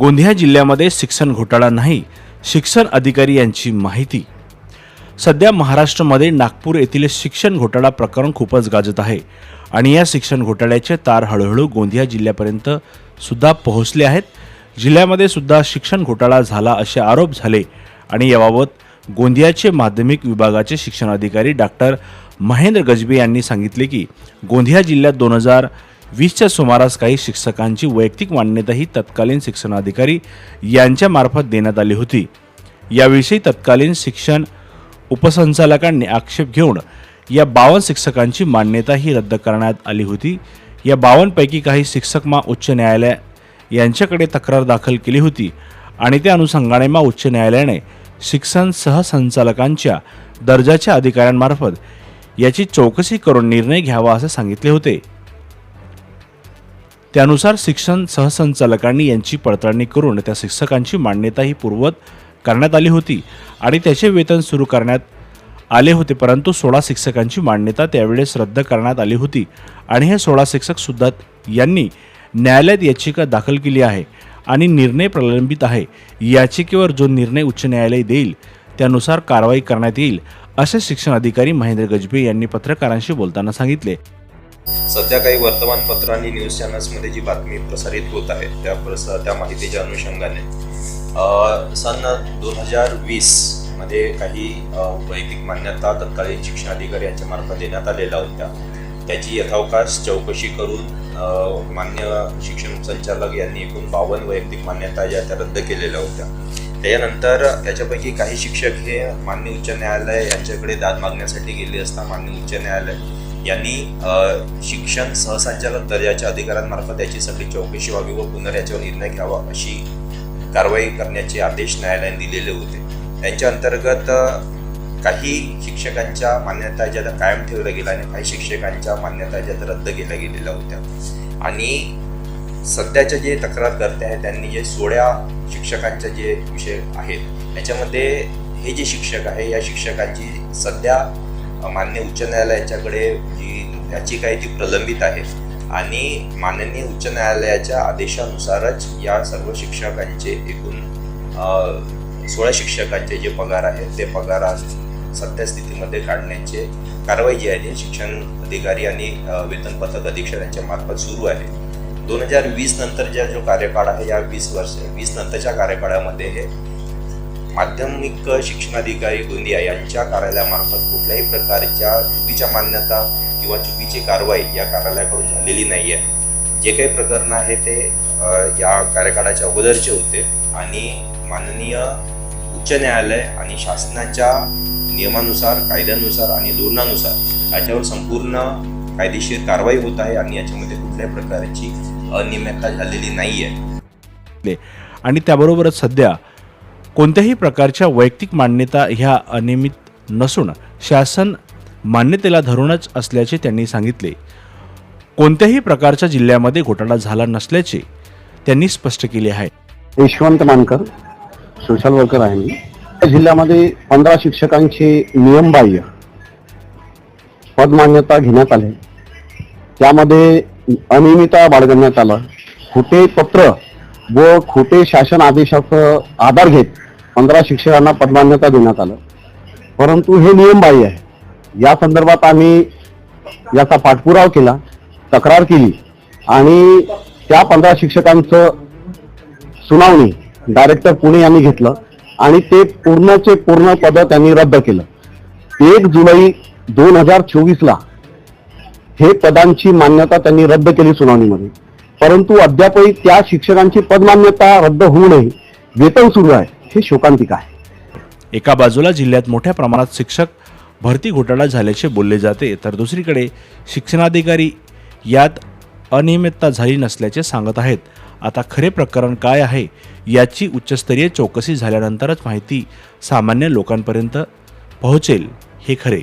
गोंदिया जिल्ह्यामध्ये शिक्षण घोटाळा नाही शिक्षण अधिकारी यांची माहिती. सध्या महाराष्ट्रामध्ये नागपूर येथील शिक्षण घोटाळा प्रकरण खूपच गाजत आहे आणि या शिक्षण घोटाळ्याचे तार हळूहळू गोंदिया जिल्ह्यापर्यंत सुद्धा पोहोचले आहेत. जिल्ह्यामध्ये सुद्धा शिक्षण घोटाळा झाला असे आरोप झाले आणि याबाबत गोंदियाचे माध्यमिक विभागाचे शिक्षण अधिकारी डॉक्टर महेंद्र गजबे यांनी सांगितले की गोंदिया जिल्ह्यात दोन हजार वीसच्या सुमारास काही शिक्षकांची वैयक्तिक मान्यता ही तत्कालीन शिक्षणाधिकारी यांच्या मार्फत देण्यात आली होती. याविषयी तत्कालीन शिक्षण उपसंचालकांनी आक्षेप घेऊन या बावन्न शिक्षकांची मान्यताही रद्द करण्यात आली होती. या बावन्नपैकी काही शिक्षक मा उच्च न्यायालय यांच्याकडे तक्रार दाखल केली होती आणि त्या अनुषंगाने मा उच्च न्यायालयाने शिक्षण सहसंचालकांच्या दर्जाच्या अधिकाऱ्यांमार्फत याची चौकशी करून निर्णय घ्यावा असे सांगितले होते. त्यानुसार शिक्षण सहसंचालकांनी यांची पडताळणी करून त्या शिक्षकांची मान्यताही पूर्वत करण्यात आली होती आणि त्याचे वेतन सुरू करण्यात आले होते परंतु सोळा शिक्षकांची मान्यता त्यावेळेस रद्द करण्यात आली होती. आणि हे सोळा शिक्षक सुद्धा यांनी न्यायालयात याचिका दाखल केली आहे आणि निर्णय प्रलंबित आहे. याचिकेवर जो निर्णय उच्च न्यायालय देईल त्यानुसार कारवाई करण्यात येईल असे शिक्षण अधिकारी महेंद्र गजबे यांनी पत्रकारांशी बोलताना सांगितले. सध्या काही वर्तमानपत्र आणि न्यूज चॅनल्समध्ये जी बातमी प्रसारित होत आहे त्या प्रस त्या माहितीच्या अनुषंगाने. सन दोन हजार वीसमध्ये काही वैदिक वैयक्तिक मान्यता तत्कालीन शिक्षणाधिकारी यांच्या मार्फत देण्यात आलेल्या होत्या. त्याची यथावकाश चौकशी करून मान्य शिक्षण संचालक यांनी एकूण बावन्न वैयक्तिक मान्यता ज्या त्या रद्द केलेल्या होत्या. त्याच्यानंतर याच्यापैकी काही शिक्षक हे मान्य उच्च न्यायालय यांच्याकडे दाद मागण्यासाठी गेले असता मान्य उच्च न्यायालय यांनी शिक्षण सहसंचालक दर्जाच्या अधिकाऱ्यांमार्फत याची सगळी चौकशी व्हावी व पुन्हा याच्यावर निर्णय घ्यावा अशी कारवाई करण्याचे आदेश न्यायालयाने दिलेले होते. त्यांच्या अंतर्गत काही शिक्षकांच्या मान्यता ज्या कायम ठेवल्या गेल्या आणि काही शिक्षकांच्या मान्यता ज्या रद्द केल्या गेलेल्या होत्या. आणि सध्याचे जे तक्रार करते आहे त्यांनी जे सोळ्या शिक्षकांचे जे विषय आहेत याच्यामध्ये हे जे शिक्षक आहे या शिक्षकांची सध्या मान्य उच्च न्यायालयाच्याकडे जी याचिका आहे ती प्रलंबित आहे आणि माननीय उच्च न्यायालयाच्या आदेशानुसारच या सर्व शिक्षकांचे एकूण सोळा शिक्षकांचे जे पगार आहेत ते पगार आज सध्या स्थितीमध्ये काढण्याचे कारवाई जी आहे शिक्षण अधिकारी आणि वेतन पथक अधीक्षक यांच्या मार्फत सुरू आहे. दोन हजार वीस नंतरचा जो कार्यकाळ आहे या वीस वर्ष वीस नंतरच्या कार्यकाळामध्ये हे माध्यमिक शिक्षणाधिकारी गोंदिया यांच्या कार्यालयामार्फत कुठल्याही प्रकारच्या चुकीच्या मान्यता किंवा चुकीची कारवाई या कार्यालयाकडून झालेली नाही आहे जे काही प्रकरण आहे ते या कार्यकाळाच्या अगोदरचे होते आणि माननीय उच्च न्यायालय आणि शासनाच्या नियमानुसार कायद्यानुसार आणि धोरणानुसार याच्यावर संपूर्ण कायदेशीर कारवाई होत आहे आणि याच्यामध्ये कुठल्याही प्रकारची अनियमितता झालेली नाही आहे आणि त्याबरोबरच सध्या कोणत्याही प्रकारच्या वैयक्तिक मान्यता ह्या अनियमित नसून शासन मान्यतेला धरूनच असल्याचे त्यांनी सांगितले. कोणत्याही प्रकारच्या जिल्ह्यामध्ये घोटाळा झाला नसल्याचे त्यांनी स्पष्ट केले आहे. यशवंत मानकर सोशल वर्कर आहे मी. या जिल्ह्यामध्ये पंधरा शिक्षकांची नियमबाह्य पदमान्यता घेण्यात आले. त्यामध्ये अनियमितता बाळगण्यात आलं. खोटे पत्र व खोटे शासन आदेशाचा आधार घेत पंधरा शिक्षकांना पदमान्यता देण्यात आलं. परंतु हे नियमबाह्य आहे. या संदर्भात आम्ही याचा पाठपुरावा केला तक्रार केली आणि त्या पंधरा शिक्षकांचं सुनावणी डायरेक्टर पुणे यांनी घेतलं आणि ते पूर्णचे पूर्ण पद त्यांनी रद्द केलं. एक जुलै दोन हजार चोवीस ला हे पदांची मान्यता त्यांनी रद्द केली सुनावणीमध्ये. परंतु अद्यापही त्या शिक्षकांची पदमान्यता रद्द होऊ नये वेतन सुरू आहे हे शोकांतिक आहे. एका बाजूला जिल्ह्यात मोठ्या प्रमाणात शिक्षक भरती घोटाळा झाल्याचे बोलले जाते तर दुसरीकडे शिक्षणाधिकारी यात अनियमितता झाली नसल्याचे सांगत आहेत. आता खरे प्रकरण काय आहे याची उच्चस्तरीय चौकशी झाल्यानंतरच माहिती सामान्य लोकांपर्यंत पोहोचेल हे खरे.